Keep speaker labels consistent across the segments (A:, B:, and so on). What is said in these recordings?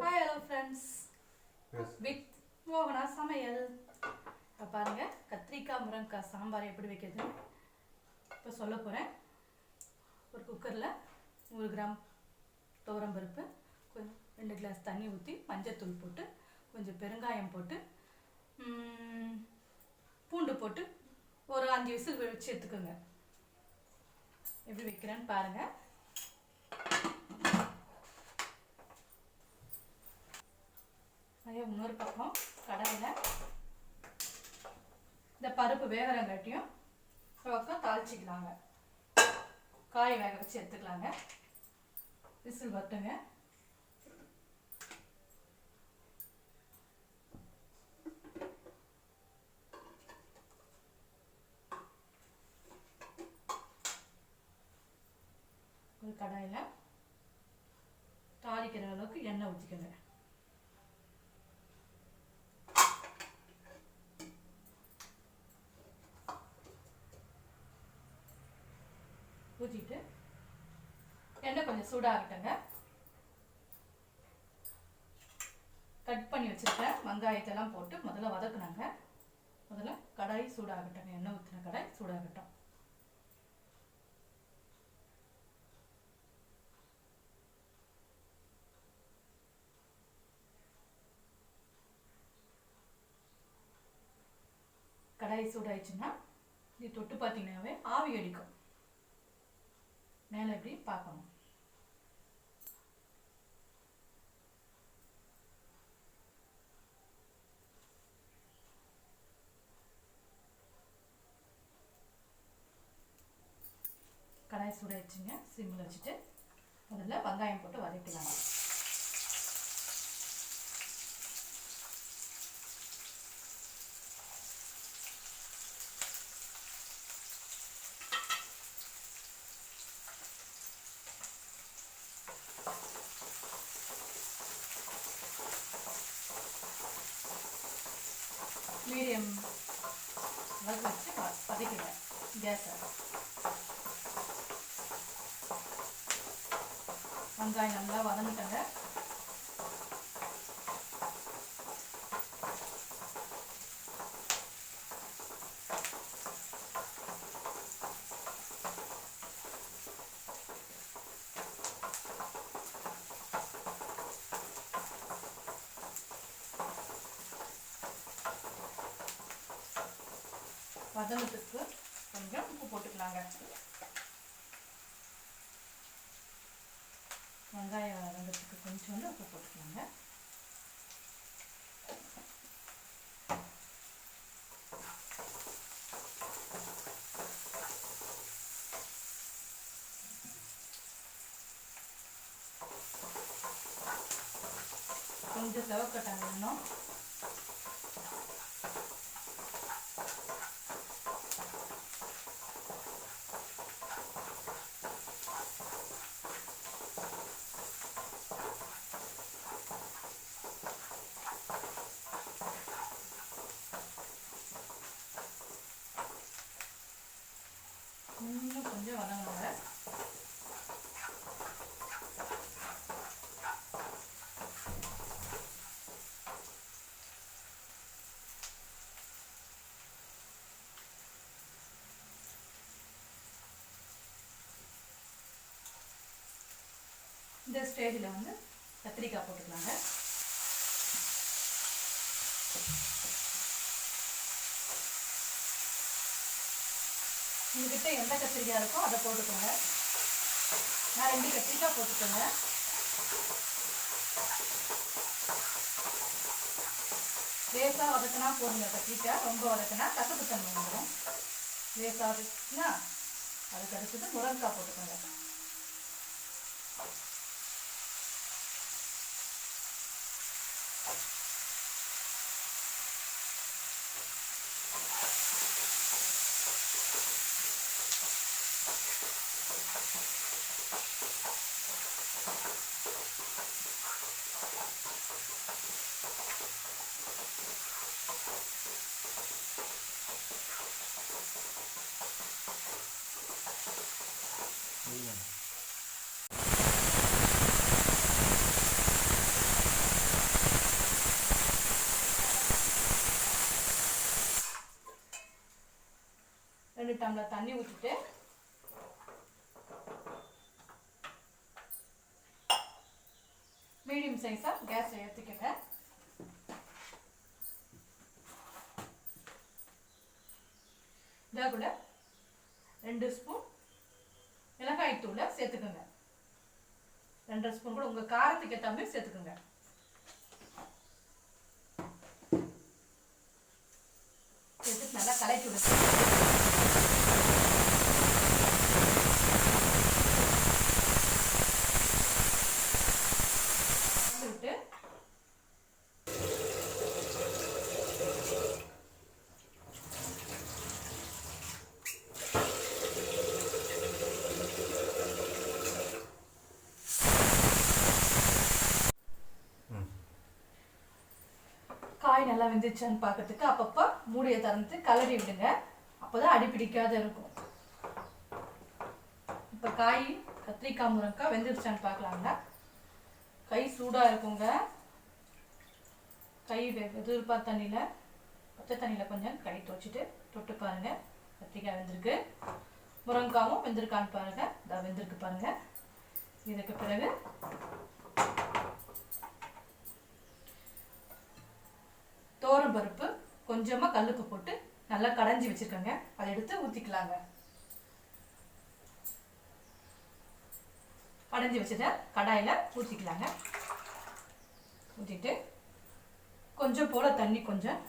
A: Hi hello friends. With மோகனா சமையல். இப்போ பாருங்க கத்திரிக்காய் முருங்கைக்காய் சாம்பார் எப்படி வைக்கிறதுன்னு இப்போ சொல்ல போகிறேன் ஒரு குக்கரில் நூறு கிராம் துவரம்பருப்பு கொஞ்சம் ரெண்டு கிளாஸ் தண்ணி ஊற்றி மஞ்சத்தூள் போட்டு கொஞ்சம் பெருங்காயம் போட்டு பூண்டு போட்டு ஒரு அஞ்சு விசில் வச்சு எடுத்துக்கோங்க. எப்படி வைக்கிறேன்னு பாருங்கள் அதே இன்னொரு பக்கம் கடாயில் இந்த பருப்பு வேகிறங்காட்டியும் ஒரு பக்கம் தாளிச்சிக்கலாங்க. காய் வேக வச்சு எடுத்துக்கலாங்க. விசில் வரட்டுங்க. ஒரு கடாயில் தாளிக்கிற அளவுக்கு எண்ணெய் ஊற்றிக்கோங்க ஊற்றிட்டு எண்ணெய் கொஞ்சம் சூடாகட்டுங்க. கட் பண்ணி வச்சுருக்கேன் வெங்காயத்தெல்லாம் போட்டு முதல்ல வதக்குனாங்க. முதல்ல கடாய் சூடாகட்டுங்க எண்ணெய் ஊற்றின கடாய் சூடாகட்டும். கடாய் சூடாயிடுச்சுன்னா இது தொட்டு பார்த்தீங்கன்னாவே ஆவி அடிக்கும். மேலே எப்படி பார்க்கணும்? கடாய் சூடாயிடுச்சுங்க சிம்மில் வச்சுட்டு முதல்ல வெங்காயம் போட்டு வதக்கலாம் மீடியம் அளவு வச்சு வ- வதக்கிடுவேன் கேஸ் வெங்காயம் நல்லா வதங்கிட்டங்க வதங்கத்துக்கு கொஞ்சம் உப்பு போட்டுக்கலாங்க. வெங்காயம் வதங்கத்துக்கு கொஞ்சோண்டு உப்பு போட்டுக்கலாங்க. கொஞ்சம் செவக்கட்டாங்க இன்னும் கொஞ்சம் வதங்கணுங்க இந்த ஸ்டேஜில் வந்து கத்திரிக்காய் போட்டுக்கலாங்க. உங்ககிட்ட எந்த கத்திரிக்காய் இருக்கோ அதை போட்டுக்கோங்க. நான் ரெண்டு கத்திரிக்காய் போட்டுக்கோங்க. லேசாக வதக்கினா போடுங்க கத்திரிக்காய். ரொம்ப வதக்கினா கசப்பு தன்மை வந்துடும் லேசாக வதக்கினா அதுக்கு அடுத்தது முருங்கைக்காய் போட்டுக்கோங்க. டம்ளர் தண்ணி ஊற்றிட்டு மீடியம் சைஸாக கேஸ் ஏற்றிக்கங்க இதை கூட ரெண்டு ஸ்பூன் மிளகாய் தூளை சேர்த்துக்கோங்க. ரெண்டரை ஸ்பூன் கூட உங்கள் காரத்துக்கு ஏற்ற மாதிரி சேர்த்துக்கோங்க சேர்த்து நல்லா கலக்கி விடுங்க விட்டு காய் நல்லா வெந்துச்சான்னு பார்க்கறதுக்கு அப்பப்போ மூடியை திறந்து கலரி விடுங்க. அப்போ தான் அடிப்பிடிக்காத இருக்கும். இப்போ காய் கத்திரிக்காய் முருங்கைக்காய் வெந்துருச்சான்னு பார்க்கலாங்க கை சூடாக இருக்குங்க. கை வெ- தண்ணியில் பச்சை தண்ணியில் கொஞ்சம் கை துவச்சிட்டு தொட்டு பாருங்க. கத்திரிக்காய் வெந்திருக்கு. முருங்கக்காவும் வெந்திருக்கான்னு பாருங்கள் இதா வெந்திருக்கு பாருங்கள் இதுக்கு பிறகு பருப்பு கொஞ்சமாக கல்லுக்கு போட்டு நல்லா கடைஞ்சி வச்சிருக்கேங்க. அதை எடுத்து ஊற்றிக்கலாங்க கடைஞ்சி வச்சதை கடாயில் ஊற்றிக்கலாங்க ஊற்றிட்டு கொஞ்சம் போல் தண்ணி கொஞ்சம்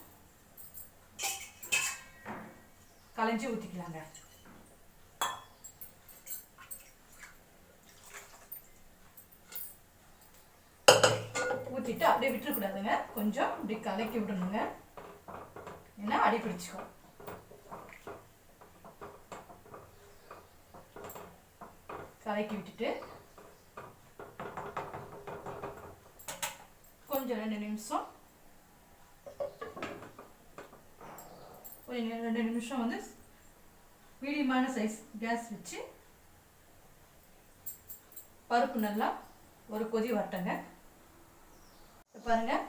A: கலைஞ்சி ஊற்றிக்கலாங்க ஊற்றிட்டு அப்படியே விட்டுறக்கூடாதுங்க. கொஞ்சம் இப்படி கலக்கி விடணுங்க. ஏன்னா அடி பிடிச்சிக்கும். கலக்கி விட்டுட்டு கொஞ்சம் ரெண்டு நிமிஷம். கொஞ்சம் ரெண்டு நிமிஷம் வந்து மீடியமான சைஸ் கேஸ் வச்சு பருப்பு நல்லா ஒரு கொதி வரட்டங்க. பாருங்கள்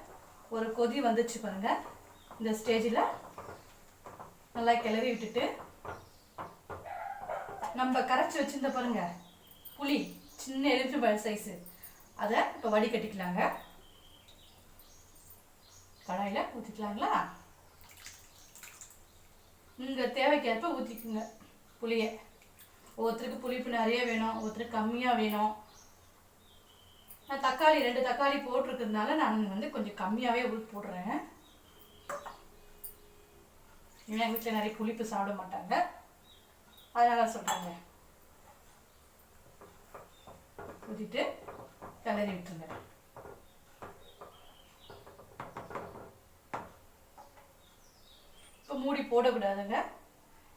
A: ஒரு கொதி வந்துச்சு பாருங்கள் இந்த ஸ்டேஜில் நல்லா கிளறி விட்டுட்டு நம்ம கரைச்சி வச்சுருந்த பாருங்க புளி சின்ன எலுமிச்சம்பழ சைஸு அதை இப்போ வடிகட்டிக்கலாங்க கடாயில் ஊற்றிக்கலாங்களா உங்கள் தேவைக்கேற்ப ஊற்றிக்குங்க புளியை. ஒவ்வொருத்தருக்கு புளிப்பு நிறைய வேணும் ஒவ்வொருத்தருக்கு கம்மியாக வேணும். நான் தக்காளி ரெண்டு தக்காளி போட்டிருக்கிறதுனால நான் வந்து கொஞ்சம் கம்மியாகவே உள் போடுறேன். எங்கள் வீட்டில் நிறைய புளிப்பு சாப்பிட மாட்டாங்க. அதனால சொல்கிறாங்க ஊற்றிட்டு கிளறி விட்டுருங்க. இப்போ மூடி போடக்கூடாதுங்க.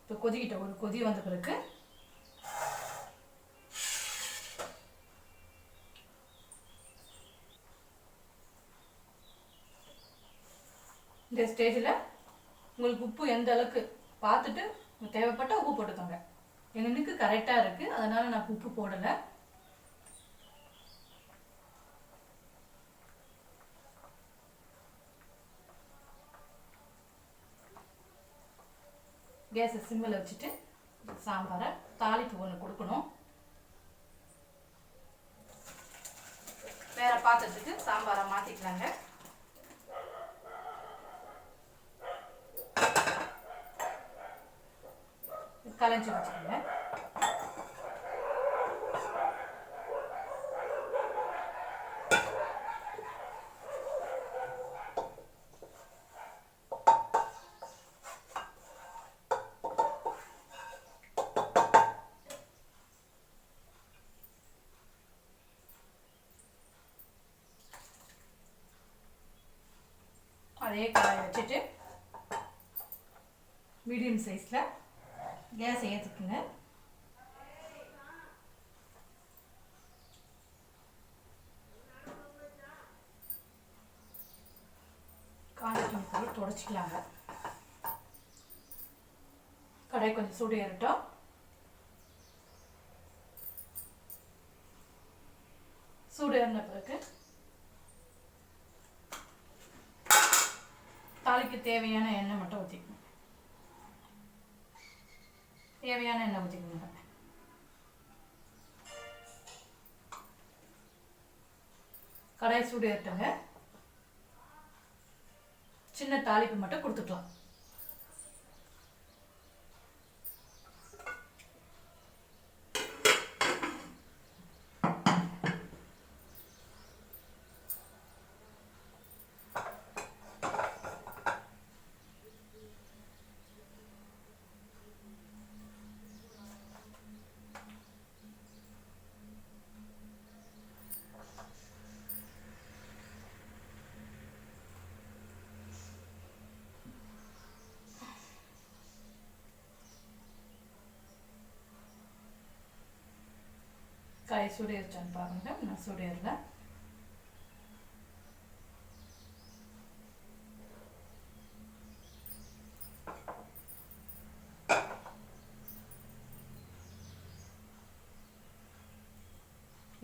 A: இப்போ கொதிக்கிட்ட ஒரு கொதி வந்த பிறகு இந்த ஸ்டேஜில் உங்களுக்கு உப்பு எந்த அளவுக்கு பார்த்துட்டு உங்களுக்கு தேவைப்பட்ட உப்பு போட்டுக்கோங்க. எனக்கு கரெக்டாக இருக்குது அதனால் நான் உப்பு போடலை. கேஸை சிம்மில் வச்சுட்டு சாம்பாரை தாளிப்பு ஒன்று கொடுக்கணும். வேற பாத்திரத்துக்கு சாம்பாரை மாற்றிக்கலாங்க கலைஞ்சி வச்சுக்கோங்க. அதே கடாய் வச்சுட்டு மீடியம் சைஸில் கேஸ் ஏற்றுக்குங்க காஞ்ச போய் தொடச்சிக்கலாங்க. கடாய் கொஞ்சம் சூடு ஏறட்டும். சூடு ஏறின பிறகு தாளிக்கு தேவையான எண்ணெய் மட்டும் ஊற்றிக்கணும் தேவையான எண்ணெய் ஊற்றிக்கோங்க கடாய் சூடு ஏற்றங்க சின்ன தாளிப்பு மட்டும் கொடுத்துக்கலாம் காய் சூடு ஏறிச்சான்னு பாருங்க. நான் சூடு ஏறல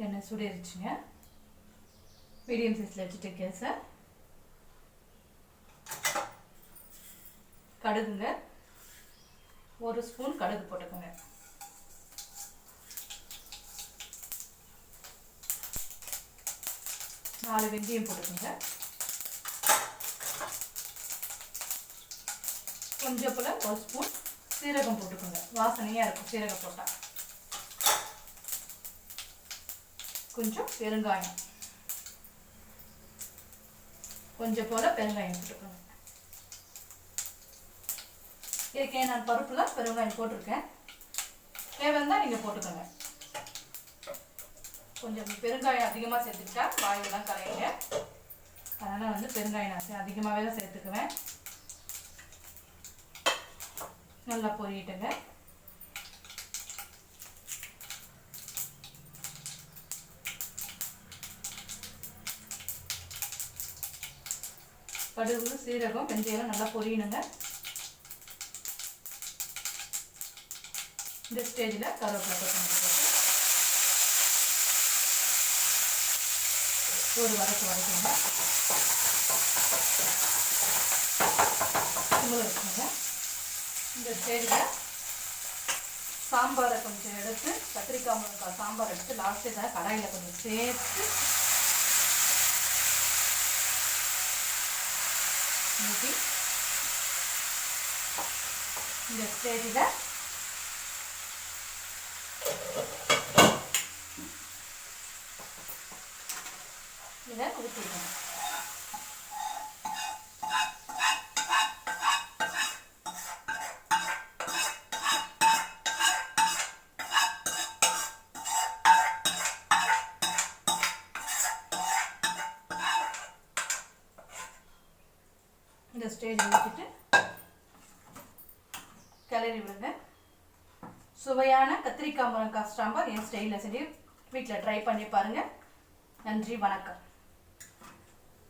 A: எண்ணெய் சுடிருச்சுங்க மீடியம் சைஸில் வச்சுட்டு கேஸை கடுகுங்க. ஒரு ஸ்பூன் கடுகு போட்டுக்கோங்க. நாலு வெந்தயம் போட்டுக்கோங்க. கொஞ்சம் போல் ஒரு ஸ்பூன் சீரகம் போட்டுக்கோங்க. வாசனையாக இருக்கும் சீரகம் போட்டால் கொஞ்சம் பெருங்காயம். கொஞ்சம் போல் பெருங்காயம் போட்டுக்கோங்க. இதுக்கே நான் பருப்பில் பெருங்காயம் போட்டிருக்கேன். தேவைன்னா நீங்கள் போட்டுக்கோங்க. கொஞ்சம் பெருங்காயம் அதிகமாக சேர்த்துக்கிட்டா வாயுலாம் கலையுங்க அதனால் வந்து பெருங்காயம் நான் அதிகமாகவே தான் சேர்த்துக்குவேன். நல்லா பொரியட்டுங்க கடுகு சீரகம் வெந்தயம் நல்லா பொரியணுங்க. இந்த ஸ்டேஜில் கருவேப்பிலை கொத்தமல்லி போட்டு ஒரு வதக்கு வதக்குங்க. இந்த ஸ்டேஜில் சாம்பாரை கொஞ்சம் எடுத்து கத்திரிக்காய் முருங்காய் சாம்பார் எடுத்து லாஸ்ட்டு இதை கடாயில் கொஞ்சம் சேர்த்து ஊற்றி இந்த ஸ்டேஜில் இதை ஊற்றிடுவோம் இந்த ஸ்டேஜ் ஊற்றிட்டு கிளறி விடுங்க. சுவையான கத்திரிக்காய் முருங்கக்காய் சாம்பார் என் ஸ்டைலில் செஞ்சு வீட்டில் ட்ரை பண்ணி பாருங்கள் நன்றி வணக்கம்.